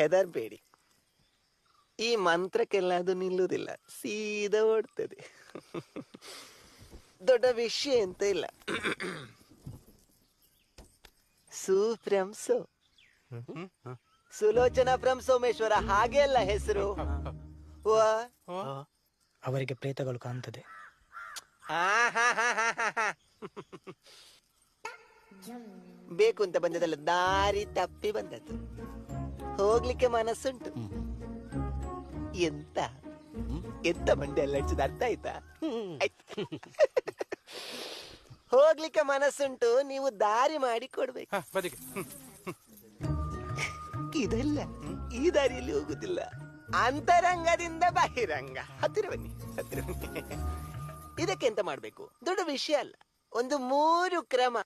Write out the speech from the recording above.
ಹೆದರ್ಬೇಡಿ. ಈ ಮಂತ್ರಕ್ಕೆಲ್ಲ ಅದು ನಿಲ್ಲುವುದಿಲ್ಲ ಸೀದಾ ಓಡ್ತದೆ. ದೊಡ್ಡ ವಿಷಯ ಎಂತ ಇಲ್ಲ. ಸುಪ್ರಂಸೋ ಸುಲೋಚನಾ ಪ್ರಂ ಸೋಮೇಶ್ವರ ಹಾಗೆ ಅಲ್ಲ ಹೆಸರು? ವಾ. ಅವರಿಗೆ ಪ್ರೇತಗಳು ಕಾಣ್ತದೆ. ಆಹಾಹಾಹಾಹಾ. ಬೇಕು ಅಂತ ಬಂದದಲ್ಲ ದಾರಿ ತಪ್ಪಿ ಬಂದದ್ದು. ಹೋಗ್ಲಿಕ್ಕೆ ಮನಸ್ಸುಂಟು. ಎಂತ? ಎಂತ ಮಂಡೆ ಎಲ್ಲ ಹಚ್ಚಿದ ಅರ್ಥ ಆಯ್ತಾ? ಆಯ್ತು. ಹೋಗ್ಲಿಕ್ಕೆ ಮನಸ್ಸುಂಟು ನೀವು ದಾರಿ ಮಾಡಿ ಕೊಡ್ಬೇಕು. ಹ, ಬದಿಗೆ ಹ್ಮ್. ಇದಲ್ಲ ಈ ದಾರಿಯಲ್ಲಿ ಹೋಗುದಿಲ್ಲ. ಅಂತರಂಗದಿಂದ ಬಹಿರಂಗ. ಹತ್ತಿರ ಬನ್ನಿ ಹತ್ತಿರ ಬನ್ನಿ. ಇದಕ್ಕೆ ಎಂತ ಮಾಡ್ಬೇಕು? ದೊಡ್ಡ ವಿಷಯ ಅಲ್ಲ. ಒಂದು ಮೂರು ಕ್ರಮ.